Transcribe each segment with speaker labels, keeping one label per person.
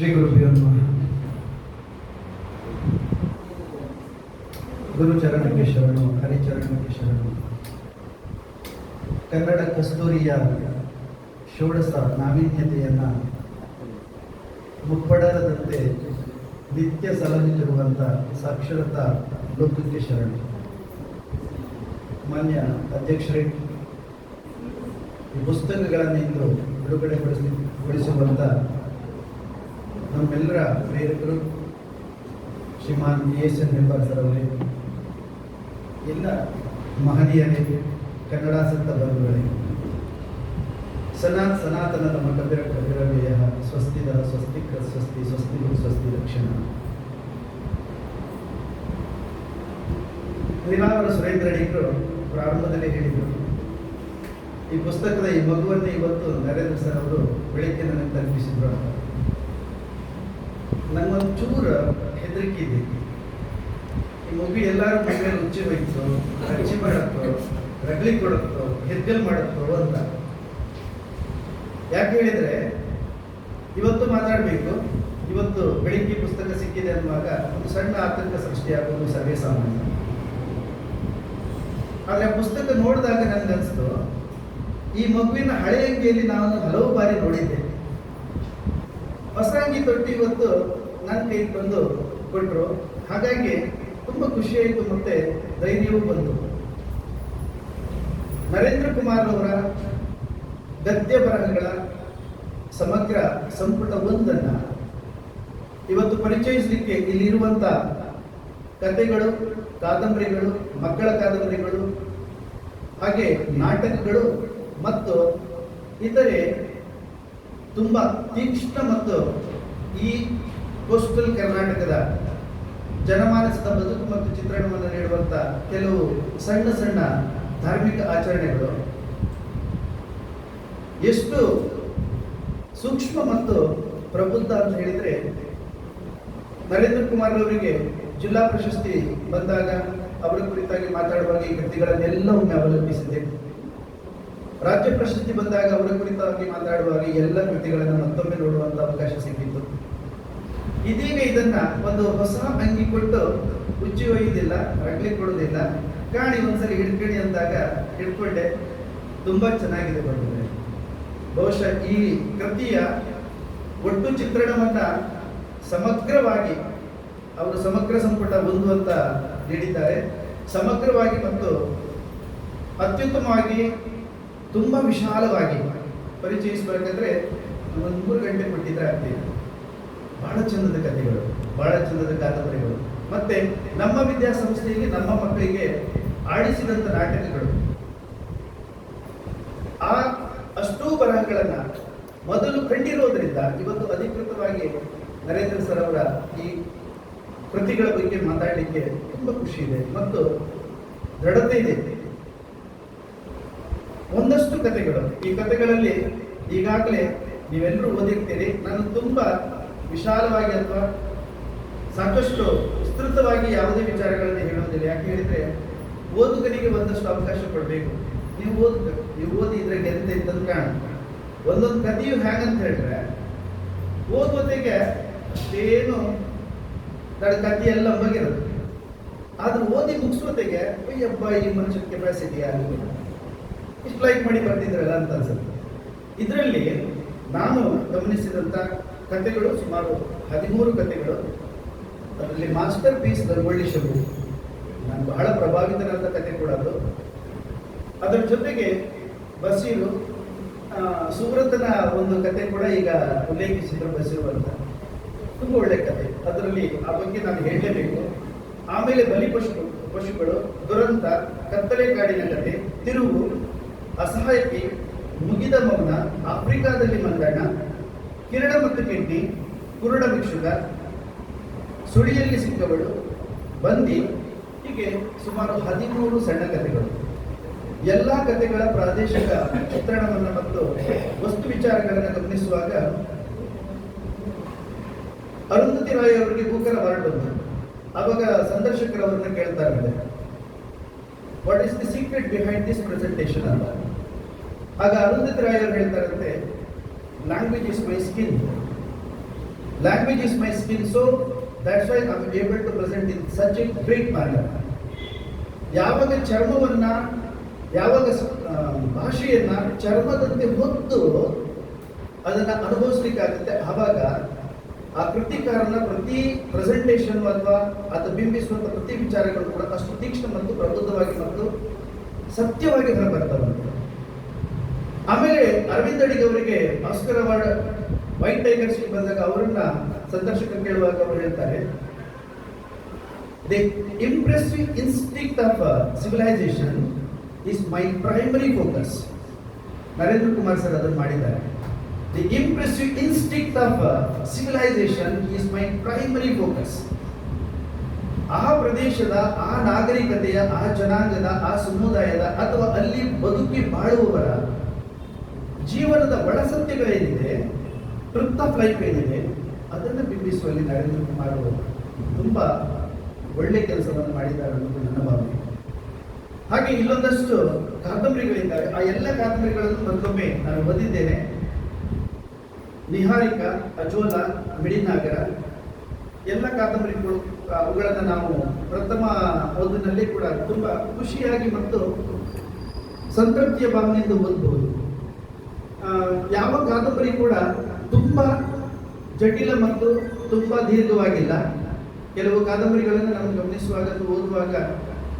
Speaker 1: ಶ್ರೀ ಗುರುಭ್ಯೋ ನಮಃ ಗುರುಚರಣಕ್ಕೆ ಶರಣು ಹರಿಚರಣಕ್ಕೆ ಶರಣು ಕನ್ನಡ ಕಸ್ತೂರಿಯ ಷೋಡಸ ನಾವೀನ್ಯತೆಯನ್ನು ಮುಪ್ಪಡರದಂತೆ ನಿತ್ಯ ಸಲಹಿಸಿರುವಂಥ ಸಾಕ್ಷರತಾ ಲೋಕಕ್ಕೆ ಶರಣು ಮಾನ್ಯ ಅಧ್ಯಕ್ಷರೇ, ಈ ಪುಸ್ತಕಗಳನ್ನು ಇಂದು ಬಿಡುಗಡೆಗೊಳಿಸಿ ಗೊಳಿಸುವಂಥ ನಮ್ಮೆಲ್ಲರ ಪ್ರೇರಕರು, ಶ್ರೀಮಾನ್ ಎ ಎಸ್ ಎನ್ ಹೆಬ್ಬಾರ್ಸರವರೇ ಎಲ್ಲ ಮಹನೀಯರೇ ಸಂತ ಬಂಧುಗಳೇ. ಸನಾತ್ ಸನಾತನ ನಮ್ಮ ಕಬಿರ ಸ್ವಸ್ತಿದ ಸ್ವಸ್ತಿಕ ಸ್ವಸ್ತಿ ಸ್ವಸ್ತಿ ಸ್ವಸ್ತಿ ರಕ್ಷಣ. ಶ್ರೀರಾಮರ ಸುರೇಂದ್ರ ಅಡಿಗರು ಪ್ರಾರಂಭದಲ್ಲಿ ಹೇಳಿದರು, ಈ ಪುಸ್ತಕದ ಈ ಮಗುವನ್ನು ಇವತ್ತು ನರೇಂದ್ರ ಸರ್ ಅವರು ಬೆಳಗ್ಗೆ ನನಗೆ ತಲುಪಿಸಿದ್ರು ನಂಗೊಂದು ಚೂರು ಹೆದರಿಕೆ ಇದೆ. ಈ ಮಗು ಎಲ್ಲರೂ ಮೈ ರುಚಿ ಹೋಯ್ತು ಹಚ್ಚಿ ಮಾಡತ್ತೋ ರಗಲಿ ಕೊಡುತ್ತೋ, ಹೆದ್ಗಲ್ ಮಾಡುತ್ತೋ ಅಂತ. ಯಾಕೆ ಹೇಳಿದ್ರೆ, ಇವತ್ತು ಮಾತಾಡಬೇಕು, ಇವತ್ತು ಬೆಳಿಗ್ಗೆ ಪುಸ್ತಕ ಸಿಕ್ಕಿದೆ ಅನ್ನುವಾಗ ಒಂದು ಸಣ್ಣ ಆತಂಕ ಸೃಷ್ಟಿಯಾಗುವುದು ಸರ್ವೇ ಸಾಮಾನ್ಯ. ಆದ್ರೆ ಆ ಪುಸ್ತಕ ನೋಡಿದಾಗ ನನಗನ್ಸ್ತು ಈ ಮಗುವಿನ ಹಳೆಯ ಅಂಗಿಯಲ್ಲಿ ನಾನು ಹಲವು ಬಾರಿ ನೋಡಿದ್ದೆ. ಹೊಸ ಅಂಗಿ ತೊಟ್ಟು ಇವತ್ತು ನನ್ನ ಬಂದು ಕೊಟ್ಟರು ಹಾಗಾಗಿ ತುಂಬ ಖುಷಿಯಾಯಿತು ಮತ್ತೆ ಧೈರ್ಯವೂ ಬಂತು. ನರೇಂದ್ರ ಕುಮಾರ್ ಅವರ ಗದ್ಯ ಬರಹಗಳ ಸಮಗ್ರ ಸಂಪುಟ ಒಂದನ್ನ ಇವತ್ತು ಪರಿಚಯಿಸಲಿಕ್ಕೆ ಇಲ್ಲಿರುವಂತ ಕಥೆಗಳು, ಕಾದಂಬರಿಗಳು, ಮಕ್ಕಳ ಕಾದಂಬರಿಗಳು, ಹಾಗೆ ನಾಟಕಗಳು ಮತ್ತು ಇತರೆ ತುಂಬ ತೀಕ್ಷ್ಣ ಮತ್ತು ಈ ಕೋಸ್ಟಲ್ ಕರ್ನಾಟಕದ ಜನಮಾನಸದ ಬದುಕು ಮತ್ತು ಚಿತ್ರಣವನ್ನು ನೀಡುವಂಥ ಕೆಲವು ಸಣ್ಣ ಸಣ್ಣ ಧಾರ್ಮಿಕ ಆಚರಣೆಗಳು. ಎಷ್ಟು ಸೂಕ್ಷ್ಮ ಮತ್ತು ಪ್ರಬುದ್ಧ ಅಂತ ಹೇಳಿದರೆ, ನರೇಂದ್ರ ಕುಮಾರ್ ಅವರಿಗೆ ಜಿಲ್ಲಾ ಪ್ರಶಸ್ತಿ ಬಂದಾಗ ಅವರ ಕುರಿತಾಗಿ ಮಾತಾಡುವಾಗ ಈ ಕೃತಿಗಳನ್ನೆಲ್ಲವೊಮ್ಮೆ ಅವಲಂಬಿಸಿದೆ. ರಾಜ್ಯ ಪ್ರಶಸ್ತಿ ಬಂದಾಗ ಅವರ ಕುರಿತಾಗಿ ಮಾತಾಡುವಾಗ ಎಲ್ಲ ಕೃತಿಗಳನ್ನು ಮತ್ತೊಮ್ಮೆ ನೋಡುವಂತ ಅವಕಾಶ ಸಿಕ್ಕಿತ್ತು. ಇದೀಗ ಇದನ್ನ ಒಂದು ಹೊಸ ಅಂಗಿ ಕೊಟ್ಟು ಉಚ್ಚಿ ಒಯ್ಯುವುದಿಲ್ಲ, ರಗ್ಲಿ ಕೊಡುವುದಿಲ್ಲ. ಕಾಣಿ ಒಂದ್ಸರಿ ಹಿಡ್ಕಣಿ ಅಂದಾಗ ಹಿಡ್ಕೊಂಡೆ, ತುಂಬಾ ಚೆನ್ನಾಗಿದೆ ಬಂದಿದೆ. ಬಹುಶಃ ಈ ಕೃತಿಯ ಒಟ್ಟು ಚಿತ್ರಣವನ್ನ ಸಮಗ್ರವಾಗಿ ಅವರು ಸಮಗ್ರ ಸಂಪುಟ ಒಂದು ಅಂತ ನೀಡಿದ್ದಾರೆ. ಸಮಗ್ರವಾಗಿ ಮತ್ತು ಅತ್ಯುತ್ತಮವಾಗಿ, ತುಂಬ ವಿಶಾಲವಾಗಿ ಪರಿಚಯಿಸಬೇಕಂದ್ರೆ ಒಂದು ಮೂರು ಗಂಟೆ ಕೊಟ್ಟಿದ್ರೆ ಆಗ್ತಿದೆ ಬಹಳ ಚಂದದ ಕಥೆಗಳು, ಬಹಳ ಚಂದದ ಕಾದಂಬರಿಗಳು. ಮತ್ತೆ ನಮ್ಮ ವಿದ್ಯಾಸಂಸ್ಥೆಯಲ್ಲಿ ನಮ್ಮ ಮಕ್ಕಳಿಗೆ ಆಡಿಸಿದಂಥ ನಾಟಕಗಳು. ಆ ಅಷ್ಟೂ ಬರಹಗಳನ್ನ ಮೊದಲು ಕಂಡಿರೋದ್ರಿಂದ ಇವತ್ತು ಅಧಿಕೃತವಾಗಿ ನರೇಂದ್ರ ಸರ್ ಅವರ ಈ ಕೃತಿಗಳ ಬಗ್ಗೆ ಮಾತಾಡಲಿಕ್ಕೆ ತುಂಬ ಖುಷಿ ಇದೆ. ಮತ್ತು ದೃಢತೆ ಇದೆ. ಒಂದಷ್ಟು ಕಥೆಗಳು. ಈ ಕಥೆಗಳಲ್ಲಿ ಈಗಾಗಲೇ ನೀವೆಲ್ಲರೂ ಓದಿರ್ತೀರಿ. ನಾನು ತುಂಬ ವಿಶಾಲವಾಗಿ ಅಥವಾ ಸಾಕಷ್ಟು ವಿಸ್ತೃತವಾಗಿ ಯಾವುದೇ ವಿಚಾರಗಳನ್ನು ಹೇಳೋದಿಲ್ಲ ಯಾಕೆ ಹೇಳಿದ್ರೆ ಓದುಗನಿಗೆ ಒಂದಷ್ಟು ಅವಕಾಶ ಕೊಡಬೇಕು. ನೀವು ಓದಬೇಕು ನೀವು ಓದಿ ಇದ್ರೆ ಎಂತ ಇದ್ದಂತ ಕಾಣ? ಒಂದೊಂದು ಕಥೆಯು ಹೇಗಂತ ಹೇಳಿದ್ರೆ ಓದುವತೆಗೆ ಅಷ್ಟೇನು ನನ್ನ ಕಥೆ ಎಲ್ಲ ಬಗೆರುತ್ತೆ ಆದ್ರೆ ಓದಿ ಮುಗಿಸೋತೆಗೆ ಅಯ್ಯಪ್ಪ, ಈ ಮನುಷ್ಯನ ಕೆಪಾಸಿಟಿ ಆಗಲಿ ಇಷ್ಟು ಲೈಕ್ ಮಾಡಿ ಬರ್ತಿದ್ರಲ್ಲ ಅಂತ ಅನ್ಸುತ್ತೆ. ಇದರಲ್ಲಿ ನಾನು ಗಮನಿಸಿದಂಥ ಕಥೆಗಳು ಸುಮಾರು ಹದಿಮೂರು ಕಥೆಗಳು ಅದರಲ್ಲಿ ಮಾಸ್ಟರ್ ಪೀಸ್ ಗರ್ವಳ್ಳಿ ಶಬು ನಾನು ಬಹಳ ಪ್ರಭಾವಿತನಾದ ಕತೆ ಕೂಡ ಅದು. ಅದರ ಜೊತೆಗೆ ಬಸೀರು ಸುವ್ರತನ ಒಂದು ಕತೆ ಕೂಡ ಈಗ ಉಲ್ಲೇಖಿಸಿದ್ರು ಬಸೀರು ಅಂತ. ತುಂಬ ಒಳ್ಳೆ ಕತೆ. ಅದರಲ್ಲಿ ಆ ಬಗ್ಗೆ ನಾನು ಹೇಳಲೇಬೇಕು. ಆಮೇಲೆ ಬಲಿ ಪಶು, ಪಶುಗಳು, ದುರಂತ, ಕತ್ತಲೆ ಕಾಡಿನ ಕತೆ, ತಿರುವು ಅಸಹಾಯಕಿ ಮುಗಿದ ಮೌನ, ಆಫ್ರಿಕಾದಲ್ಲಿ ಮಂದಣ್ಣ ಕಿರಣ ಮತ್ತು ಪಿಂಡಿ, ಕುರುಡ ಭಿಕ್ಷುಕ ಸುಳಿಯಲ್ಲಿ ಸಿಕ್ಕವಳು, ಬಂದಿ, ಹೀಗೆ ಸುಮಾರು ಹದಿಮೂರು ಸಣ್ಣ ಕಥೆಗಳು. ಎಲ್ಲ ಕಥೆಗಳ ಪ್ರಾದೇಶಿಕ ಚಿತ್ರಣವನ್ನು ಮತ್ತು ವಸ್ತು ವಿಚಾರಗಳನ್ನು ಗಮನಿಸುವಾಗ ಅರುಂಧತಿ ರಾಯ್ ಅವರಿಗೆ ಕೂಕರ ವರ್ಡ್ ಬಂತು. ಅವಾಗ ಸಂದರ್ಶಕರು ಕೇಳ್ತಾ ಇದ್ದಾರೆ. What is the secret behind this presentation ಅಂತ. ಆಗ ಅರುಂಧತಿ ರಾಯ್ ಅವರು ಹೇಳ್ತಾರಂತೆ language is my skin Language is my skill, so that's why I'm able to present in such a great manner. ಯಾವಾಗ ಚರ್ಮವನ್ನ ಯಾವಾಗ ಭಾಷೆಯನ್ನ ಚರ್ಮದಂತೆ ಹೊತ್ತು ಅದನ್ನ ಅನುಭವಿಸ್ಲಿಕ್ಕಾಗುತ್ತೆ ಆವಾಗ ಆ ಕೃತಿಕಾರನ ಪ್ರತಿ ಪ್ರೆಸೆಂಟೇಷನ್ ಅಥವಾ ಅದು ಬಿಂಬಿಸುವಂತ ಪ್ರತಿ ವಿಚಾರಗಳು ಕೂಡ ಅಷ್ಟು ತೀಕ್ಷ್ಣ ಮತ್ತು ಪ್ರಬುದ್ಧವಾಗಿ ಮತ್ತು ಸತ್ಯವಾಗಿ ಹೊರಬರ್ತವಂತೆ ಆಮೇಲೆ ಅರವಿಂದ್ ಅಡಿಗೆ ಅವರಿಗೆ ಆಸ್ಕರ್ ಅವಾರ್ಡ್ ವೈಟ್ ಟೈಗರ್ಸ್ ಬಂದಾಗ ಅವರನ್ನ ಸಂದರ್ಶಕ ಕೇಳುವಾಗ ಅವರು ಹೇಳ್ತಾರೆ the impressive instinct of civilisation is my primary focus Narendra Kumar sir ಅದನ್ನು ಮಾಡಿದ್ದಾರೆ. The impressive instinct of civilisation is my primary focus ಆ ಪ್ರದೇಶದ, ಆ ನಾಗರಿಕತೆಯ, ಆ ಜನಾಂಗದ, ಆ ಸಮುದಾಯದ ಅಥವಾ ಅಲ್ಲಿ ಬದುಕಿ ಬಾಳುವವರ ಜೀವನದ ಒಳಸತ್ಯಗಳೇನಿದೆ ಟ್ರುತ್ ಆಫ್ ಲೈಫ್ ಏನಿದೆ, ಅದನ್ನು ಬಿಂಬಿಸುವಲ್ಲಿ ನರೇಂದ್ರ ಕುಮಾರ್ ಅವರು ತುಂಬ ಒಳ್ಳೆ ಕೆಲಸವನ್ನು ಮಾಡಿದ್ದಾರೆ ಅನ್ನೋದು ನನ್ನ ಭಾವನೆ. ಹಾಗೆ ಇಲ್ಲೊಂದಷ್ಟು ಕಾದಂಬರಿಗಳಿದ್ದಾವೆ ಆ ಎಲ್ಲ ಕಾದಂಬರಿಗಳನ್ನು ಮತ್ತೊಮ್ಮೆ ನಾನು ಓದಿದ್ದೇನೆ. ನಿಹಾರಿಕ, ಅಜೋಲ ಮಿಡಿನಾಗರ ಎಲ್ಲ ಕಾದಂಬರಿಗಳು ಅವುಗಳನ್ನು ನಾವು ಪ್ರಥಮ ಓದಿನಲ್ಲಿ ಕೂಡ ತುಂಬ ಖುಷಿಯಾಗಿ ಮತ್ತು ಸಂತೃಪ್ತಿಯ ಭಾವನೆಯಿಂದ ಓದಬಹುದು ಯಾವ ಕಾದಂಬರಿ ಕೂಡ ತುಂಬ ಜಟಿಲ ಮತ್ತು ತುಂಬ ದೀರ್ಘವಾಗಿಲ್ಲ. ಕೆಲವು ಕಾದಂಬರಿಗಳನ್ನು ನಾವು ಗಮನಿಸುವಾಗ ಓದುವಾಗ,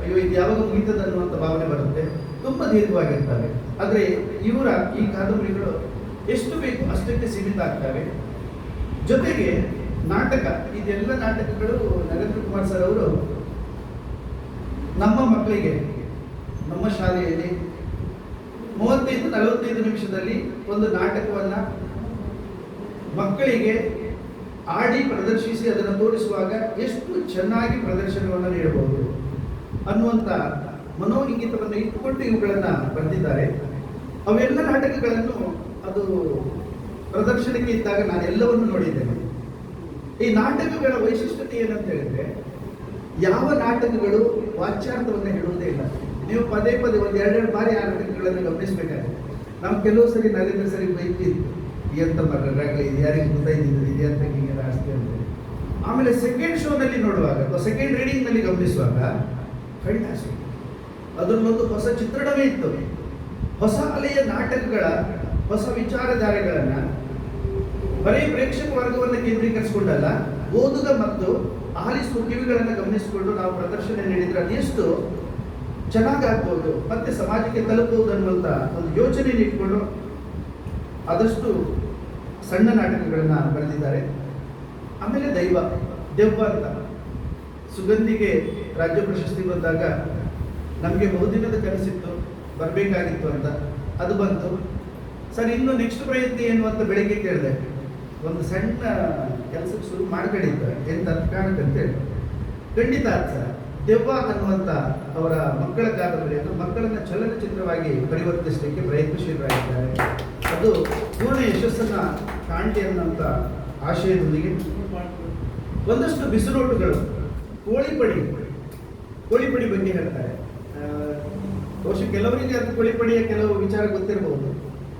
Speaker 1: ಅಯ್ಯೋ, ಇದು ಯಾವಾಗ ಮುಗಿತದೆ ಅನ್ನುವಂಥ ಭಾವನೆ ಬರುತ್ತೆ. ತುಂಬ ದೀರ್ಘವಾಗಿರ್ತವೆ. ಆದರೆ ಇವರ ಈ ಕಾದಂಬರಿಗಳು ಎಷ್ಟು ಬೇಕು ಅಷ್ಟಕ್ಕೆ ಸೀಮಿತ ಆಗ್ತವೆ. ಜೊತೆಗೆ ನಾಟಕ, ಇದೆಲ್ಲ ನಾಟಕಗಳು ನರೇಂದ್ರ ಕುಮಾರ್ ಸರ್ ಅವರು ನಮ್ಮ ಮಕ್ಕಳಿಗೆ, ನಮ್ಮ ಶಾಲೆಯಲ್ಲಿ ಮೂವತ್ತೈದು, ನಲವತ್ತೈದು ನಿಮಿಷದಲ್ಲಿ ಒಂದು ನಾಟಕವನ್ನ ಮಕ್ಕಳಿಗೆ ಆಡಿ ಪ್ರದರ್ಶಿಸಿ ಅದನ್ನು ತೋರಿಸುವಾಗ ಎಷ್ಟು ಚೆನ್ನಾಗಿ ಪ್ರದರ್ಶನವನ್ನು ನೀಡಬಹುದು ಅನ್ನುವಂಥ ಮನೋಇಂಗಿತವನ್ನು ಇಟ್ಟುಕೊಂಡು ಇವುಗಳನ್ನು ಬರೆದಿದ್ದಾರೆ. ಅವೆಲ್ಲ ನಾಟಕಗಳನ್ನು ಅದು ಪ್ರದರ್ಶನಕ್ಕೆ ಇದ್ದಾಗ ನಾನು ಎಲ್ಲವನ್ನು ನೋಡಿದ್ದೇನೆ. ಈ ನಾಟಕಗಳ ವೈಶಿಷ್ಟ್ಯತೆ ಏನಂತ ಹೇಳಿದ್ರೆ ಯಾವ ನಾಟಕಗಳು ವಾಚ್ಯಾರ್ಥವನ್ನು ಹೇಳುವುದೇ ಇಲ್ಲ. ನೀವು ಪದೇ ಪದೇ ಒಂದು ಎರಡೆರಡು ಬಾರಿ ಆ ಘಟನೆಗಳನ್ನು ಗಮನಿಸಬೇಕಾಗುತ್ತೆ. ನಮ್ಮ ಕೆಲವು ಸರಿ ನರೇಂದ್ರ ಸರಿ ಬೈತಿದ್ದು ಎಂತ ಮರ್ರಾಗಲಿ ಇದು ಯಾರಿಗೆ ಗೊತ್ತಾಯ್ತಿದ್ದು ಇದು ಅಂತ ಆಸ್ತಿ ಅಂತ. ಆಮೇಲೆ ಸೆಕೆಂಡ್ ಶೋನಲ್ಲಿ ನೋಡುವಾಗ, ಅಥವಾ ಸೆಕೆಂಡ್ ರೀಡಿಂಗ್ನಲ್ಲಿ ಗಮನಿಸುವಾಗ ಫ್ಯಾಂಟಾಸ್ಟಿಕ್ ಅದರಲ್ಲೊಂದು ಹೊಸ ಚಿತ್ರಣವೇ ಇತ್ತು. ಹೊಸ ಅಲೆಯ ನಾಟಕಗಳ, ಹೊಸ ವಿಚಾರಧಾರೆಗಳನ್ನು ಬರೀ ಪ್ರೇಕ್ಷಕ ವರ್ಗವನ್ನು ಕೇಂದ್ರೀಕರಿಸಿಕೊಂಡಲ್ಲ, ಓದುಗ ಮತ್ತು ಆಲಿಸುವ ಕಿವಿಗಳನ್ನು ಗಮನಿಸಿಕೊಂಡು ನಾವು ಪ್ರದರ್ಶನ ನೀಡಿದ್ರೆ ಅದೆಷ್ಟು ಚೆನ್ನಾಗಾಗ್ಬೋದು, ಮತ್ತೆ ಸಮಾಜಕ್ಕೆ ತಲುಪಬಹುದು ಅನ್ನುವಂಥ ಒಂದು ಯೋಚನೆ ಇಟ್ಕೊಂಡು ಆದಷ್ಟು ಸಣ್ಣ ನಾಟಕಗಳನ್ನು ಬರೆದಿದ್ದಾರೆ. ಆಮೇಲೆ ದೈವ, ದೆವ್ವ ಅಂತ. ಸುಗಂಧಿಗೆ ರಾಜ್ಯ ಪ್ರಶಸ್ತಿ ಬಂದಾಗ ನಮಗೆ ಬಹುದಿನದ ಕನಸಿತ್ತು, ಬರಬೇಕಾಗಿತ್ತು ಅಂತ. ಅದು ಬಂತು. ಸರ್, ಇನ್ನು ನೆಕ್ಸ್ಟ್ ಪ್ರಯತ್ನ ಏನು ಅಂತ ಬೆಳಿಗ್ಗೆ ಕೇಳಿದೆ. ಒಂದು ಸಣ್ಣ ಕೆಲಸಕ್ಕೆ ಶುರು ಮಾಡ್ಕೊಂಡಿದ್ದ ಎಂತ ಅಂತೇಳಿ ಖಂಡಿತ ಅರ್ಥ ದೆವ್ವ ಅನ್ನುವಂಥ ಅವರ ಮಕ್ಕಳ ಕಾದಂಬರಿಯನ್ನು ಮಕ್ಕಳನ್ನ ಚಲನಚಿತ್ರವಾಗಿ ಪರಿವರ್ತಿಸಲಿಕ್ಕೆ ಪ್ರಯತ್ನಶೀಲರಾಗಿದ್ದಾರೆ. ಅದು ಪೂರ್ಣ ಯಶಸ್ಸನ್ನ ಕಾಣಲಿ ಅನ್ನುವಂಥ ಆಶಯದೊಂದಿಗೆ ಒಂದಷ್ಟು ಬಿಸಿರೋಟುಗಳು ಕೋಳಿಪಡಿ ಕೋಳಿಪಡಿ ಬಗ್ಗೆ ಹೇಳ್ತಾರೆ. ಬಹುಶಃ ಕೆಲವರಿಗೆ ಅದು ಕೋಳಿಪಡಿಯ ಕೆಲವು ವಿಚಾರ ಗೊತ್ತಿರಬಹುದು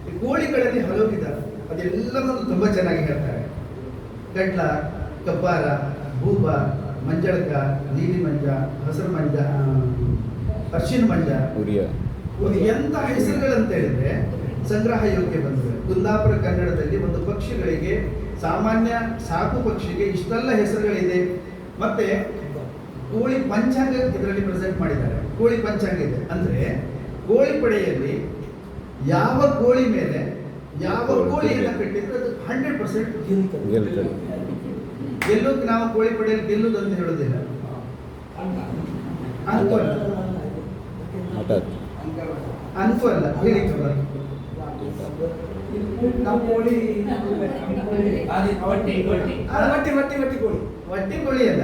Speaker 1: ಈ ಕೋಳಿಗಳಲ್ಲಿ ಹಲವು ವಿಧ ಅದೆಲ್ಲವನ್ನು ತುಂಬಾ ಚೆನ್ನಾಗಿ ಹೇಳ್ತಾರೆ. ಗಡ್ಲ ಕಬ್ಬಾರ ಭೂಬ ಮಂಜಳಕ ನೀಲಿ ಮಂಜ ಹಸಿರು ಮಂಜ ಅರ್ಶಿನ ಮಂಜ.
Speaker 2: ಉರಿಯ.
Speaker 1: ಒಂದು ಎಂತ ಹೆಸರುಗಳಂತ ಹೇಳಿದ್ರೆ ಸಂಗ್ರಹ ಯೋಗ್ಯ ಬಂದಿದೆ. ಕುಂದಾಪುರ ಕನ್ನಡದಲ್ಲಿ ಒಂದು ಪಕ್ಷಿಗಳಿಗೆ ಸಾಮಾನ್ಯ ಸಾಕು ಪಕ್ಷಿಗೆ ಇಷ್ಟೆಲ್ಲ ಹೆಸರುಗಳಿದೆ. ಮತ್ತೆ ಕೋಳಿ ಪಂಚಾಂಗ ಇದರಲ್ಲಿ ಪ್ರೆಸೆಂಟ್ ಮಾಡಿದ್ದಾರೆ. ಕೋಳಿ ಪಂಚಾಂಗ ಇದೆ. ಅಂದ್ರೆ ಕೋಳಿ ಪಡೆಯಲ್ಲಿ ಯಾವ ಕೋಳಿ ಮೇಲೆ ಯಾವ ಕೋಳಿಯನ್ನ ಕಟ್ಟಿದ್ರೆ ಅದು ಹಂಡ್ರೆಡ್ ಪರ್ಸೆಂಟ್ ಗೆಲ್ಲೋಕೆ ನಾವು ಕೋಳಿ ಪಡೆಯಲ್ಲಿ ಗೆಲ್ಲುದು ಅಂತ ಹೇಳೋದಿಲ್ಲ
Speaker 2: ಹಠಾತ್
Speaker 1: ಅನ್ಕೋಲ್ಲ ಹೇಳಿ
Speaker 3: ಕೋಳಿ. ಕೋಳಿ
Speaker 1: ಅಲ್ಲ.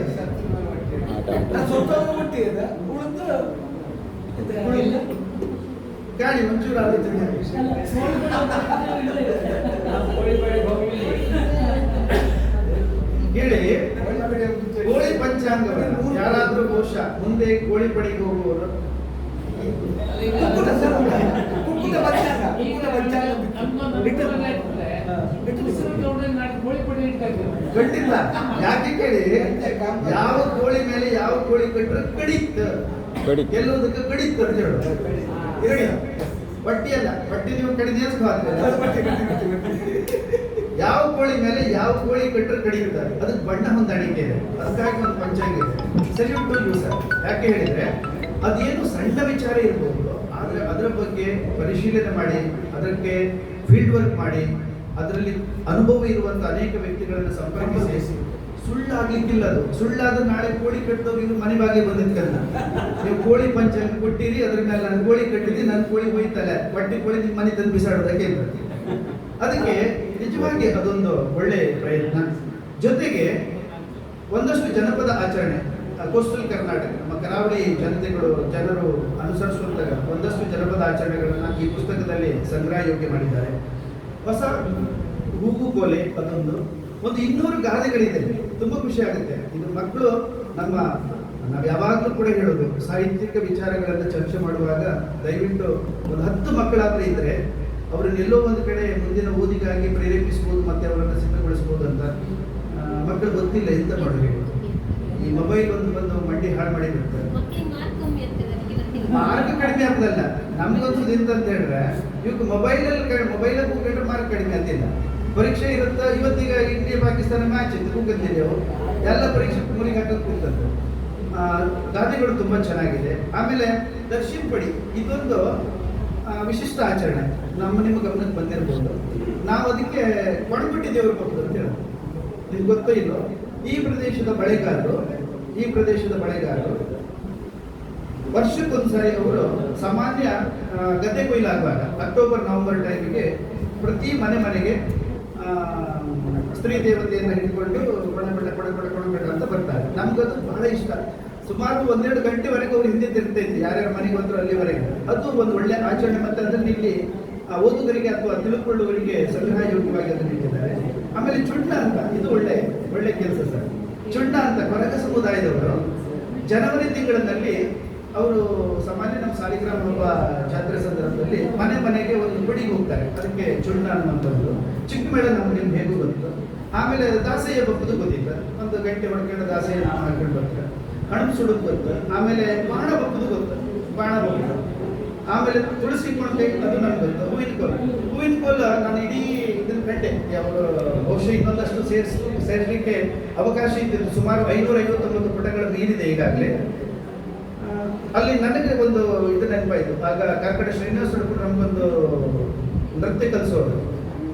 Speaker 1: ಆಲೋಚನೆ ಮಾಡಿ. ಹೇಳಿ. ಕೋಳಿ ಪಂಚಾಂಗವನ್ನು ಯಾರಾದ್ರೂ ಬಹುಶಃ ಮುಂದೆ ಕೋಳಿ ಪಡೆಗೆ ಹೋಗುವವರು? ಕಟ್ಟಿಲ್ಲ ಯಾಕೆ ಕೇಳಿ? ಯಾವ ಕೋಳಿ ಮೇಲೆ ಯಾವ ಕೋಳಿ ಕಟ್ಟರೆ ಕಡಿತ.
Speaker 2: ಕಡಿ
Speaker 1: ಗೆಲ್ಲುವುದಕ್ಕೆ ಕಡಿತ ಅಂತ ಹೇಳಿ. ಬಟ್ಟಿ ಅಲ್ಲ. ಬಟ್ಟಿ ನೀವು ಕಡಿದ ಯಾವ ಕೋಳಿ ಮೇಲೆ ಯಾವ ಕೋಳಿ ಕಟ್ಟರೆ ಕಡಿಯುತ್ತಾರೆ ಅದಕ್ಕೆ ಬಣ್ಣ ಹೊಂದಾಣಿಕೆ ಇದೆ. ಅದಕ್ಕಾಗಿ ಒಂದು ಪಂಚಾಂಗ ಇದೆ. ಸರಿ ಟು ಯು ಸರ್ ಯಾಕೆ ಹೇಳಿದ್ರೆ, ಅದೇನು ಸಣ್ಣ ವಿಚಾರ ಇರಬಹುದು ಆದರೆ ಅದರ ಬಗ್ಗೆ ಪರಿಶೀಲನೆ ಮಾಡಿ, ಅದಕ್ಕೆ ಫೀಲ್ಡ್ ವರ್ಕ್ ಮಾಡಿ, ಅದರಲ್ಲಿ ಅನುಭವ ಇರುವಂಥ ಅನೇಕ ವ್ಯಕ್ತಿಗಳನ್ನು ಸಂಪರ್ಕಿಸಿ. ಸುಳ್ಳಾಗ್ಲಿಕ್ಕಿಲ್ಲ ಅದು. ಸುಳ್ಳಾದ ನಾಳೆ ಕೋಳಿ ಕಟ್ಟಿದವ್ರು ಇವ್ರು ಮನೆ ಬಾಗಿ ಬಂದಿದ್ದಲ್ಲ ನೀವು ಕೋಳಿ ಪಂಚಾಂಗ ಕೊಟ್ಟಿರಿ, ಅದ್ರ ಮೇಲೆ ನನ್ನ ಕೋಳಿ ಕಟ್ಟಿದಿ ನನ್ನ ಕೋಳಿ ಹೋಯ್ತಲ್ಲ. ಬಟ್ಟೆ ಕೋಳಿ ನಿಮ್ಮ ಮನೆ ತಂದು ಬಿಸಾಡೋದಕ್ಕೆ ಅದಕ್ಕೆ ನಿಜವಾಗಿ ಅದೊಂದು ಒಳ್ಳೆ ಪ್ರಯತ್ನ. ಜೊತೆಗೆ ಒಂದಷ್ಟು ಜನಪದ ಆಚರಣೆ, ಕೋಸ್ಟಲ್ ಕರ್ನಾಟಕ, ನಮ್ಮ ಕರಾವಳಿ ಜನತೆಗಳು, ಜನರು ಅನುಸರಿಸುವಂತ ಒಂದಷ್ಟು ಜನಪದ ಆಚರಣೆಗಳನ್ನು ಈ ಪುಸ್ತಕದಲ್ಲಿ ಸಂಗ್ರಹ ಯೋಗ್ಯ ಮಾಡಿದ್ದಾರೆ. ಹೊಸ ಹೂಗು ಕೋಲೆ ಅದೊಂದು. ಒಂದು ಇನ್ನೂರು ಗಾದೆಗಳಿದೆ. ತುಂಬಾ ಖುಷಿ ಆಗುತ್ತೆ. ಇದು ಮಕ್ಕಳು ನಮ್ಮ, ನಾವು ಯಾವಾಗಲೂ ಕೂಡ ಹೇಳೋದು, ಸಾಹಿತ್ಯಿಕ ವಿಚಾರಗಳನ್ನು ಚರ್ಚೆ ಮಾಡುವಾಗ ದಯವಿಟ್ಟು ಒಂದು ಹತ್ತು ಮಕ್ಕಳಾದ್ರೆ ಇದ್ರೆ ಅವರನ್ನ ಎಲ್ಲೋ ಒಂದು ಕಡೆ ಮುಂದಿನ ಓದಿಗಾಗಿ ಪ್ರೇರೇಪಿಸಬಹುದು ಮತ್ತೆ ಅವರನ್ನು ಸಿದ್ಧಗೊಳಿಸಬಹುದು ಅಂತ ಮಕ್ಕಳು ಗೊತ್ತಿಲ್ಲ ಎಂತ ಮಾಡಬೇಕು ಈ ಮೊಬೈಲ್ ಒಂದು ಬಂದು ಮಂಡಿ ಹಾಳು ಮಾಡಿ ಬಿಡ್ತಾರೆ
Speaker 4: ಮಾರ್ಕ್
Speaker 1: ಕಡಿಮೆ ಆಗ್ತದಲ್ಲ ನಮ್ಗೊಂದು ಎಂತ ಅಂತ ಹೇಳಿದ್ರೆ ಇವಾಗ ಮೊಬೈಲಲ್ಲಿ ಮೊಬೈಲ್ ಕೂಗಿಟ್ರೆ ಮಾರ್ಕ್ ಕಡಿಮೆ ಆಗ್ತಿಲ್ಲ ಪರೀಕ್ಷೆ ಇರುತ್ತಾ ಇವತ್ತೀಗ ಇಂಡಿಯಾ ಪಾಕಿಸ್ತಾನ ಮ್ಯಾಚ್ ಇತ್ತು ಕೂಗಂತಿದ್ದೆವು ಎಲ್ಲ ಪರೀಕ್ಷೆ ಮುರಿಗೆ ಹಾಕಕ್ ಕೂತದ್ದು ಆ, ಗಾದೆಗಳು ತುಂಬಾ ಚೆನ್ನಾಗಿದೆ. ಆಮೇಲೆ ದರ್ಶಿನ್ ಪಡಿ ಇದೊಂದು ವಿಶಿಷ್ಟ ಆಚರಣೆ ನಮ್ಮ ನಿಮ್ಮ ಗಮನಕ್ಕೆ ಬಂದಿರಬಹುದು ನಾವು ಅದಕ್ಕೆ ಕೊಡಗುಟ್ಟಿ ದೇವರು ಕೊಟ್ಟು ಅಂತ ಹೇಳೋದು. ನಿಮ್ಗೆ ಗೊತ್ತೋ ಇಲ್ಲೋ ಈ ಪ್ರದೇಶದ ಬಳೆಗಾರರು, ಈ ಪ್ರದೇಶದ ಬಳೆಗಾರರು ವರ್ಷಕ್ಕೊಂದ್ಸರಿ ಅವರು ಸಾಮಾನ್ಯ ಗದ್ದೆ ಕೊಯ್ಲಾಗುವಾಗ ಅಕ್ಟೋಬರ್, ನವೆಂಬರ್ ಟೈಮಿಗೆ ಪ್ರತಿ ಮನೆ ಮನೆಗೆ ಸ್ತ್ರೀ ದೇವತೆಯನ್ನು ಹಿಡ್ಕೊಂಡು ಕೊಡಬೇಡ ಕೊಡಬೇಡ ಕೊಡಬೇಡ ಅಂತ ಬರ್ತಾರೆ. ನಮ್ಗದು ಬಹಳ ಇಷ್ಟ. ಸುಮಾರು ಒಂದೆರಡು ಗಂಟೆವರೆಗೂ ಅವ್ರು ಹಿಂದೆ ತಿರುಗ್ತೈತಿ ಯಾರ್ಯಾರ ಮನೆಗೆ ಬಂದ್ರು ಅಲ್ಲಿವರೆಗೆ. ಅದು ಒಂದು ಒಳ್ಳೆ ಆಚರಣೆ. ಮತ್ತೆ ಅದರಲ್ಲಿ ಇಲ್ಲಿ ಓದುಗರಿಗೆ ಅಥವಾ ತಿಳ್ಕೊಳ್ಳುವವರಿಗೆ ಸಂಗ್ರಹ ಯೋಗ್ಯವಾಗಿ ಅದನ್ನು ಇಟ್ಟಿದ್ದಾರೆ. ಆಮೇಲೆ ಚುಣ್ಣ ಅಂತ, ಇದು ಒಳ್ಳೆ ಒಳ್ಳೆ ಕೆಲಸ ಸರ್. ಚುಣ್ಣ ಅಂತ ಕೊರಗ ಸಮುದಾಯದವರು ಜನವರಿ ತಿಂಗಳಲ್ಲಿ ಅವರು ಸಾಮಾನ್ಯ ನಮ್ಮ ಸಾಲಿಗ್ರಾಮ ಹಬ್ಬ ಜಾತ್ರೆ ಸಂದರ್ಭದಲ್ಲಿ ಮನೆ ಮನೆಗೆ ಒಂದು ಗುಡಿಗೆ ಹೋಗ್ತಾರೆ. ಅದಕ್ಕೆ ಚುಣ್ಣ ಅನ್ನುವಂಥದ್ದು. ಚಿಕ್ಕ ಮೇಳ ನಮ್ಗೆ ಹೇಗೂ ಬಂತು ಆಮೇಲೆ ದಾಸಯ್ಯ ಬಪ್ಪದು ಗೊತ್ತಿತ್ತು ಒಂದು ಗಂಟೆ ಒಳಗಡೆ ದಾಸಯ್ಯ ನಾಮ ಹಾಕೊಂಡು ಬರ್ತಾರೆ. ಹಣ್ಣು ಸುಡುದು ಗೊತ್ತು, ಆಮೇಲೆ ಬಾಣ ಬಪ್ಪದು ಗೊತ್ತು, ಬಾಣ ಆಮೇಲೆ ತುಳಸಿ ಕೊಳತೆ ಅದು ನನಗೆ ಗೊತ್ತು, ಹೂವಿನ ಕೋಲು. ಹೂವಿನ ಕೋಲ ನಾನು ಇಡೀ ಇದನ್ನ ಕಂಡೆ ಯಾವ ಬಹುಶಃ ಇನ್ನೊಂದಷ್ಟು ಸೇರಿಸ್, ಸೇರಿಸಲಿಕ್ಕೆ ಅವಕಾಶ ಇದ್ದಿತ್ತು ಸುಮಾರು ಐನೂರ ಐವತ್ತೊಂಬತ್ತು ಪುಟಗಳ ಮೀರಿದೆ ಈಗಾಗಲೇ. ಅಲ್ಲಿ ನನಗೆ ಒಂದು ಇದು ನೆನಪಾಯಿತು. ಆಗ ಕಾರ್ಕಳ ಶ್ರೀನಿವಾಸ ಕೂಡ ನಮಗೊಂದು ನೃತ್ಯ ಕಲಿಸೋರು.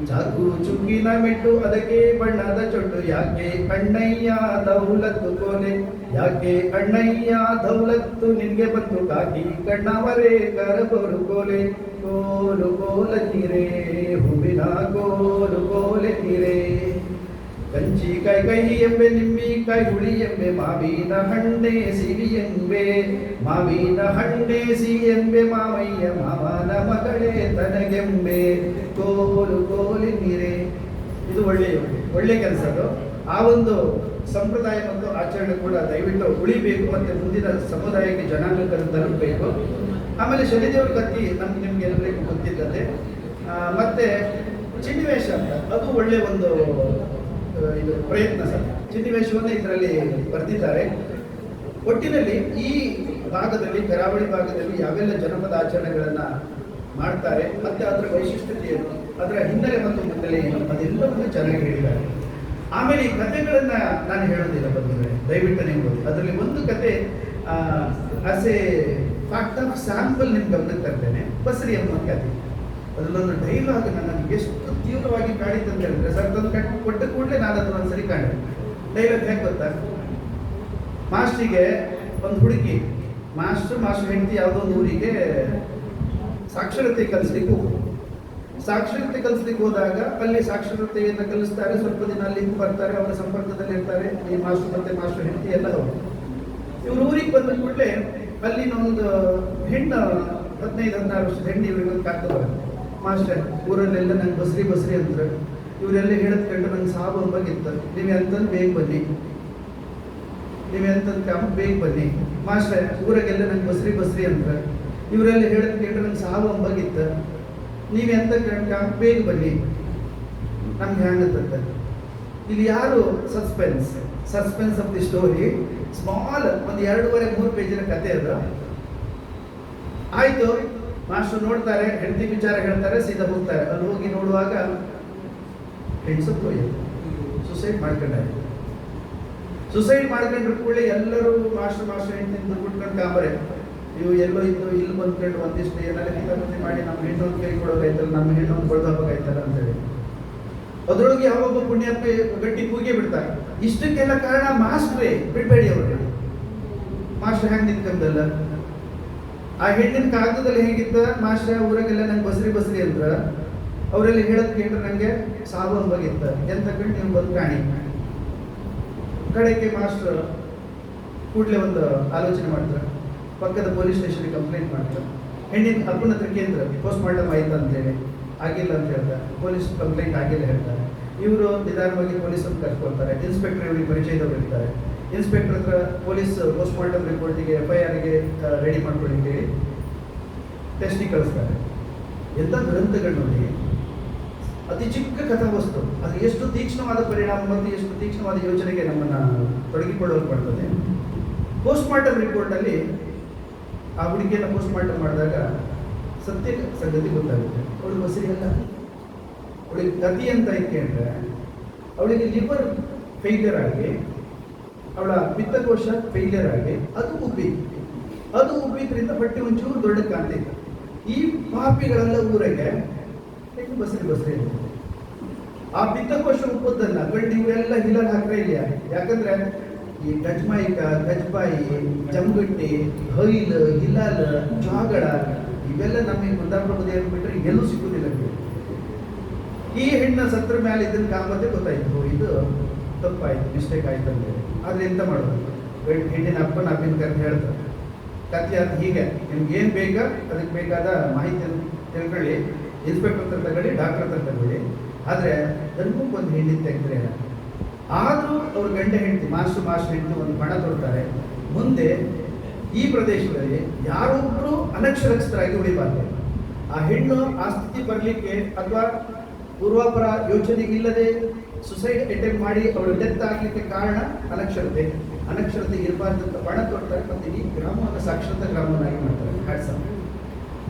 Speaker 1: ಚಾಕು ಚುಕ್ಕಿನ ಮೆಟ್ಟು ಅದಕ್ಕೆ ಬಣ್ಣದ ಚೊಟ್ಟು ಯಾಕೆ ಅಣ್ಣಯ್ಯ ದೌಲತ್ತು ಕೋಲೆ? ಯಾಕೆ ಅಣ್ಣಯ್ಯ ದೌಲತ್ತು ನಿನ್ಗೆ ಬಂತು ಕಾಕಿ ಕಣ್ಣವರೇ ಕರಬರು ಕೋಲೆ? ಕೋಲು ಕೋಲ ನೀರೇ ಹೂವಿನ ಕೋಲು ಕೋಲೆ ನೀರೇ ಕೈ ಕೈ ಎಂಬೆ ನಿಂಬಿಕಾಯಿ ಹುಳಿ ಎಂಬೆ ಮಾವಿನ ಹಂಡೆ ಸಿರಿ ಎಂಬೆ ಮಾವಿನ ಹಂಡೆ ಸಿ ಎಂಬೆ ಮಾವಯ್ಯ ಮಾವನ ಮಗಳೇ ತನಗೆಂಬೆ ಕೋಲು ಕೋಲಿ ನೀರೆ ಇದು ಒಳ್ಳೆಯ ಒಳ್ಳೆ ಕೆಲಸ ಅದು ಆ ಒಂದು ಸಂಪ್ರದಾಯ ಮತ್ತು ಆಚರಣೆ ಕೂಡ ದಯವಿಟ್ಟು ಉಳಿಬೇಕು ಮತ್ತು ಮುಂದಿನ ಸಮುದಾಯಕ್ಕೆ ಜನಾಂಗಕ್ಕೆ ತಲುಪಬೇಕು. ಆಮೇಲೆ ಶನಿದೇವ್ರ ಕತ್ತಿ ನಮ್ಗೆ ನಿಮ್ಗೆ ಎಲ್ಲರಿಗೂ ಗೊತ್ತಿದ್ದಂತೆ ಮತ್ತೆ ಚಿನ್ನಿವೇಶ ಅಂತ. ಅದು ಒಳ್ಳೆ ಒಂದು ಇದು ಪ್ರಯತ್ನ ಸರ್. ಸನ್ನಿವೇಶವನ್ನು ಇದರಲ್ಲಿ ಬರೆದಿದ್ದಾರೆ. ಒಟ್ಟಿನಲ್ಲಿ ಈ ಭಾಗದಲ್ಲಿ, ಕರಾವಳಿ ಭಾಗದಲ್ಲಿ ಯಾವೆಲ್ಲ ಜನಪದ ಆಚರಣೆಗಳನ್ನು ಮಾಡ್ತಾರೆ, ಮತ್ತೆ ಅದರ ವೈಶಿಷ್ಟ್ಯತೆಯನ್ನು, ಅದರ ಹಿನ್ನೆಲೆ ಮತ್ತು ಮುನ್ನೆಲೆ ಏನು, ಅದೆಲ್ಲವನ್ನು ಚೆನ್ನಾಗಿ ಹೇಳಿದ್ದಾರೆ. ಆಮೇಲೆ ಈ ಕಥೆಗಳನ್ನು ನಾನು ಹೇಳೋದಿಲ್ಲ ಬಂಧುಗಳೇ, ದಯವಿಟ್ಟು ನೀವು ಅದರಲ್ಲಿ ಒಂದು ಕತೆ as a fact of sample ನಿಮ್ಗೆ ಗಮನಕ್ಕೆ ತರ್ತೇನೆ. ಬಸರಿ ಎಂಬ ಕತೆ. ಅದರಲ್ಲೊಂದು ಡೈಲಾಗ್ ನನಗೆ ಎಷ್ಟು ತೀವ್ರವಾಗಿ ಕಾಡಿತು ಅಂತ ಹೇಳಿದ್ರೆ ಸರ್ ತಂದು ಕಟ್ ಕೊಟ್ಟ ಕೂಡಲೇ ನಾನು ಅದನ್ನ ಒಂದ್ಸರಿ ಕಾಣಿ ಡೈಲಾಗ್ ಹೇಗೆ ಗೊತ್ತಾ? ಮಾಸ್ಟ್ರಿಗೆ ಒಂದು ಹುಡುಗಿ, ಮಾಸ್ಟರ್ ಮಾಸ್ಟರ್ ಹೆಂಡತಿ ಯಾವುದೋ ಒಂದು ಊರಿಗೆ ಸಾಕ್ಷರತೆ ಕಲಿಸ್ಲಿಕ್ಕೆ ಹೋಗು ಸಾಕ್ಷರತೆ ಕಲಿಸ್ಲಿಕ್ಕೆ ಹೋದಾಗ ಅಲ್ಲಿ ಸಾಕ್ಷರತೆಯನ್ನು ಕಲಿಸ್ತಾರೆ, ಸ್ವಲ್ಪ ದಿನ ಅಲ್ಲಿ ಬರ್ತಾರೆ, ಅವರ ಸಂಪರ್ಕದಲ್ಲಿ ಇರ್ತಾರೆ, ಈ ಮಾಸ್ಟರ್ ಮತ್ತೆ ಮಾಸ್ಟರ್ ಹೆಂಡತಿ ಎಲ್ಲ ಅವರು ಇವ್ರು ಊರಿಗೆ ಬಂದ ಕೂಡಲೇ ಅಲ್ಲಿನ ಒಂದು ಹೆಣ್ಣು, ಹದಿನೈದು, ಹದಿನಾರು ವರ್ಷದ ಹೆಣ್ಣು ಇವರಿಗೆ ಒಂದು ಮಾಸ್ಟರ್, ಊರಲ್ಲೆಲ್ಲ ನಂಗೆ ಬಸ್ರಿ ಬಸ್ರಿ ಅಂತಾರೆ ಇವರೆಲ್ಲ ಹೇಳದ್ ಕಂಡು ನಂಗೆ ಸಾಬ್ ಅಂಬಾಗಿತ್ತು. ನೀವು ಎಂತಂದು ಬೇಗ ಬನ್ನಿ. ನೀವು ಕಾಮ ಬೇಗ ಬನ್ನಿ. ಮಾಸ್ಟರ್, ಊರಾಗೆಲ್ಲ ನಂಗೆ ಬಸ್ರಿ ಬಸ್ರಿ ಅಂತಾರೆ ಇವರೆಲ್ಲ ಹೇಳದ್ ಕೇಳಿದ್ರೆ ನಂಗೆ ಸಾಬ್ ಅಂಬಾಗಿತ್ತು. ನೀವು ಎಂತ ಕ್ಯಾಂಪ್ ಬೇಗ ಬನ್ನಿ. ನಮ್ಗೆ ಅಂತ ಇಲ್ಲಿ ಯಾರು suspense? Suspense of the story. Small ಒಂದು ಎರಡೂವರೆ, ಮೂರು ಪೇಜಿನ ಕತೆ ಅದ. ಆಯ್ತು. ಮಾಸ್ಟರ್ ನೋಡ್ತಾರೆ, ಹೆಂಡತಿ ವಿಚಾರ ಹೇಳ್ತಾರೆ ಸೀದಾ ಹೋಗ್ತಾರೆ ಅಲ್ಲಿ ಹೋಗಿ ನೋಡುವಾಗ ಹೆಣ್ಸತ್ತು ಸುಸೈಡ್ ಮಾಡ್ಕೊಂಡಾರೆ ಸುಸೈಡ್ ಮಾಡ್ಕೊಂಡ್ರೆ ಕೂಡಲೇ ಎಲ್ಲರೂ ಮಾಸ್ಟರ್ ಮಾಸ್ಟರ್ ಹೆಂಡತಿ ದುಡ್ಬಿಟ್ಕೊಂಡು ಕಾಂಬರೆ ಇವು ಎಲ್ಲೋ ಇದ್ದು ಇಲ್ಲಿ ಬಂದ್ಕೊಂಡು ಒಂದಿಷ್ಟು ಏನಾದ್ರು ಕಿತಾಪತಿ ಮಾಡಿ ನಮ್ಮ ಹೆಣ್ಣೊಂದು ಕೈ ಕೊಡೋಕಾಯ್ತಲ್ಲ ನಮ್ಮ ಹೆಣ್ಣೊಂದು ಅಂತ ಅಂತೇಳಿ. ಅದ್ರೊಳಗೆ ಯಾವೊಬ್ಬ ಪುಣ್ಯಾತ್ಮ ಗಟ್ಟಿ ಕೂಗಿ ಬಿಡ್ತಾರೆ. ಇಷ್ಟಕ್ಕೆಲ್ಲ ಕಾರಣ ಮಾಸ್ಟ್ರೇ ಬಿಡ್ಬೇಡಿ ಅವ್ರಿಗೆ ಮಾಸ್ಟರ್ ಹೆಂಗೆ ನಿಂತ್ಕೊಂಡಲ್ಲ ಆ ಹೆಣ್ಣಿನ ಕಾಗದದಲ್ಲಿ ಹೇಗಿತ್ತ? ಮಾಸ್ಟರ್, ಊರಾಗೆಲ್ಲ ನಂಗೆ ಬಸ್ರಿ ಬಸ್ರಿ ಅಂದ್ರ ಅವರೆಲ್ಲ ಹೇಳದ್ ಕೇಳ್ರೆ ನಂಗೆ ಸಾವು ಅಂಬಾಗಿತ್ತ ಎಂತ ಕಂಡು ನೀವು ಬಂದು ಕಾಣಿ ಕಡೆಗೆ ಮಾಸ್ಟರ್ ಕೂಡಲೇ ಒಂದು ಆಲೋಚನೆ ಮಾಡ್ತಾರೆ. ಪಕ್ಕದ ಪೊಲೀಸ್ ಸ್ಟೇಷನ್ಗೆ ಕಂಪ್ಲೇಂಟ್ ಮಾಡ್ತಾರೆ. ಹೆಣ್ಣಿನ ಅಪ್ಪನ ಹತ್ರ ಕೇಂದ್ರ ಪೋಸ್ಟ್ ಮಾರ್ಟಮ್ ಆಯ್ತು? ಅಂತೇಳಿ ಆಗಿಲ್ಲ ಅಂತ ಹೇಳ್ತಾರೆ. ಪೊಲೀಸ್ ಕಂಪ್ಲೇಂಟ್ ಆಗಿಲ್ಲ ಹೇಳ್ತಾರೆ. ಇವರು ನಿಧಾನವಾಗಿ ಪೊಲೀಸನ್ನು ಕರ್ಕೊಳ್ತಾರೆ ಇನ್ಸ್ಪೆಕ್ಟರ್ ಇವರಿಗೆ ಪರಿಚಯದವರು ಇರ್ತಾರೆ. ಇನ್ಸ್ಪೆಕ್ಟರ್ ಹತ್ರ ಪೊಲೀಸ್ ಪೋಸ್ಟ್ ಮಾರ್ಟಮ್ ರಿಪೋರ್ಟಿಗೆ ಎಫ್ ಐ ಆರ್ಗೆ ರೆಡಿ ಮಾಡ್ಕೊಳ್ಳಿ ಅಂತೇಳಿ ಟೆಸ್ಟಿಗೆ ಕಳಿಸ್ತಾರೆ. ಎಂಥ ಗ್ರಂಥಗಳು ನೋಡಿ. ಅತಿ ಚಿಕ್ಕ ಕಥಾವಸ್ತು. ಅದು ಎಷ್ಟು ತೀಕ್ಷ್ಣವಾದ ಪರಿಣಾಮ ಮತ್ತು ಎಷ್ಟು ತೀಕ್ಷ್ಣವಾದ ಯೋಚನೆಗೆ ನಮ್ಮನ್ನು ತೊಡಗಿಕೊಳ್ಳಲು ಪಡ್ತದೆ ಪೋಸ್ಟ್ ಮಾರ್ಟಮ್ ರಿಪೋರ್ಟಲ್ಲಿ ಆ ಹುಡುಗಿಯನ್ನು ಪೋಸ್ಟ್ ಮಾರ್ಟಮ್ ಮಾಡಿದಾಗ ಸತ್ಯ ಸಂಗತಿ ಗೊತ್ತಾಗುತ್ತೆ. ಅವಳು ಬಸರಿ ಅಲ್ಲ ಅವಳಿಗೆ ಗತಿ ಅಂತ ಐತೆ ಅಂದರೆ, ಅವಳಿಗೆ ಲಿವರ್ ಫೇಲ್ಯೂರ್ ಆಗಿ ಅವಳ ಪಿತ್ತಕೋಶ ಫೇಲಿಯರ್ ಆಗಿ ಅದು ಉಬ್ಬಿ ಅದು ಉಬ್ಬಿದ್ರಿಂದ ಬಟ್ಟೆ ಒಂಚೂರು ದೊಡ್ಡ ಕಾಣ್ತಿತ್ತು ಈ ಪಾಪಿಗಳೆಲ್ಲ ಊರಿಗೆ ಹೆಣ್ಣು ಬಸರಿ ಬಸರಿ ಆ ಪಿತ್ತಕೋಶ ಉಪ್ಪದನ್ನ ಗಂಡು ಇವೆಲ್ಲ ಹಿಲರ್ ಹಾಕ್ರೆ ಇಲ್ಲ ಯಾಕಂದ್ರೆ ಈ ಗಜ್ಮಾಯಿಕ, ಗಜ್ಬಾಯಿ, ಜಮಗಟ್ಟಿ, ಹೈಲ್, ಹಿಲಾಲ್, ಜಾಗಳ ಇವೆಲ್ಲ ನಮಗೆ ಕುಂದಾಪುರ ಏನು ಬಿಟ್ಟರೆ ಎಲ್ಲೂ ಸಿಗುದಿಲ್ಲ ಈ ಹೆಣ್ಣ ಸತ್ರ ಮೇಲೆ ಇದನ್ನ ಕಾಮದೇ ಗೊತ್ತಾಯ್ತು. ಇದು ತಪ್ಪಾಯ್ತು ಮಿಸ್ಟೇಕ್ ಆಯ್ತು ಅಂತೇಳಿ ಆದ್ರೆ ಎಂತ ಮಾಡೋದು? ಹೆಣ್ಣಿನ ಅಪ್ಪನ ಅಪ್ಪಿನ ಕರ್ತ ಹೇಳ್ತಾರೆ. ಕಥೆ ಅದು ಹೀಗೆ. ನಿಮ್ಗೆ ಏನು ಬೇಕಾ? ಅದಕ್ಕೆ ಬೇಕಾದ ಮಾಹಿತಿ ತಿಳ್ಕೊಳ್ಳಿ. ಇನ್ಸ್ಪೆಕ್ಟರ್ ಹತ್ರ ತಗೊಳ್ಳಿ, ಡಾಕ್ಟರ್ ಹತ್ರ ತಗೊಳ್ಳಿ. ಆದರೆ ಧರ್ಮಕ್ಕೆ ಒಂದು ಹೆಣ್ಣಿನ ತೆಗೆದ್ರೆ, ಆದರೂ ಅವ್ರ ಗಂಡ ಹೆಂಡತಿ, ಮಾಸ್ಟರ್ ಮಾಸ್ಟರ್ ಹೆಂಡತಿ ಒಂದು ಪಣ ತೊಡ್ತಾರೆ. ಮುಂದೆ ಈ ಪ್ರದೇಶದಲ್ಲಿ ಯಾರೊಬ್ಬರು ಅನಕ್ಷರಸ್ಥರಾಗಿ ಉಳಿಬಾರ್ದು. ಆ ಹೆಣ್ಣು ಆ ಸ್ಥಿತಿ ಬರಲಿಕ್ಕೆ ಅಥವಾ ಪೂರ್ವಾಪರ ಯೋಚನೆ ಇಲ್ಲದೆ ಸುಸೈಡ್ ಅಟೆಂಪ್ಟ್ ಮಾಡಿ ಅವಳು ಡೆತ್ ಆಗಲಿಕ್ಕೆ ಕಾರಣ ಅನಕ್ಷರತೆ. ಅನಕ್ಷರತೆ ಇರಬಾರ್ದು ಬಣ ತೊಡ್ತಾರೆ ಮತ್ತು ಇಡೀ ಗ್ರಾಮವನ್ನು ಸಾಕ್ಷರತಾ ಗ್ರಾಮವನ್ನಾಗಿ ಮಾಡ್ತಾರೆ.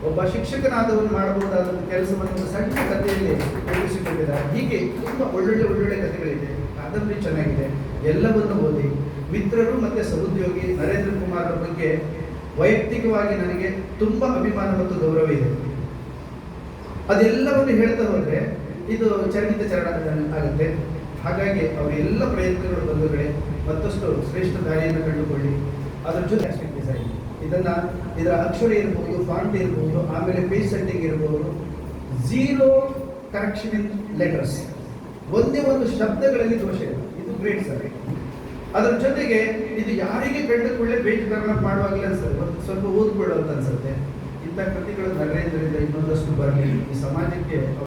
Speaker 1: ಒಬ್ಬ ಶಿಕ್ಷಕನಾದವನು ಮಾಡಬಹುದಾದ ಕೆಲಸವನ್ನು ಸಣ್ಣ ಕಥೆಯಲ್ಲಿ ರೂಪಿಸಿಕೊಂಡಿದ್ದಾರೆ. ಹೀಗೆ ತುಂಬ ಒಳ್ಳೊಳ್ಳೆ ಒಳ್ಳೊಳ್ಳೆ ಕಥೆಗಳಿದೆ. ಕಾದಂಬರಿ ಚೆನ್ನಾಗಿದೆ. ಎಲ್ಲವನ್ನು ಓದಿ ಮಿತ್ರರು ಮತ್ತೆ ಸಹೋದ್ಯೋಗಿ ನರೇಂದ್ರ ಕುಮಾರ್ ಬಗ್ಗೆ ವೈಯಕ್ತಿಕವಾಗಿ ನನಗೆ ತುಂಬಾ ಅಭಿಮಾನ ಮತ್ತು ಗೌರವ ಇದೆ. ಅದೆಲ್ಲವನ್ನು ಹೇಳ್ತಾ ಹೋದ್ರೆ ಇದು ಚರಣಿತ ಚರಣ ಆಗುತ್ತೆ. ಹಾಗಾಗಿ ಅವರೆಲ್ಲ ಪ್ರಯತ್ನಗಳು ಬಂಧುಗಳೇ ಮತ್ತಷ್ಟು ಶ್ರೇಷ್ಠ ದಾರಿಯನ್ನು ಕಂಡುಕೊಳ್ಳಿ. ಅದರ ಜೊತೆ ಸರಿ ಇದನ್ನ ಇದರ ಅಕ್ಷರ ಇರ್ಬೋದು ಫಾಂಟ್ ಇರ್ಬೋದು, ಆಮೇಲೆ ಪೇಜ್ ಸೆಟ್ಟಿಂಗ್ ಇರ್ಬೋದು. ಝೀರೋ ಕರೆಕ್ಷನ್ ಇನ್ ಲೆಟರ್ಸ್ ಒಂದೇ ಒಂದು ಶಬ್ದಗಳಲ್ಲಿ ದೋಷ ಇದೆ ಇದು ಗ್ರೇಟ್ ಸರ್. ಅದರ ಜೊತೆಗೆ ಇದು ಯಾರಿಗೆ ಕಂಡುಕೊಳ್ಳೆ ಬೇಜ್ ಡೆವಲಪ್ ಮಾಡುವಾಗಲೇ ಅನ್ಸುತ್ತೆ. ಸ್ವಲ್ಪ ಓದ್ಕೊಳ್ಳೋ ಅಂತ ಅನ್ಸುತ್ತೆ. ಇಂಥ ಕೃತಿಗಳು ನರೇಂದ್ರದಿಂದ ಇನ್ನೊಂದಷ್ಟು ಬರಲಿ ಈ ಸಮಾಜಕ್ಕೆ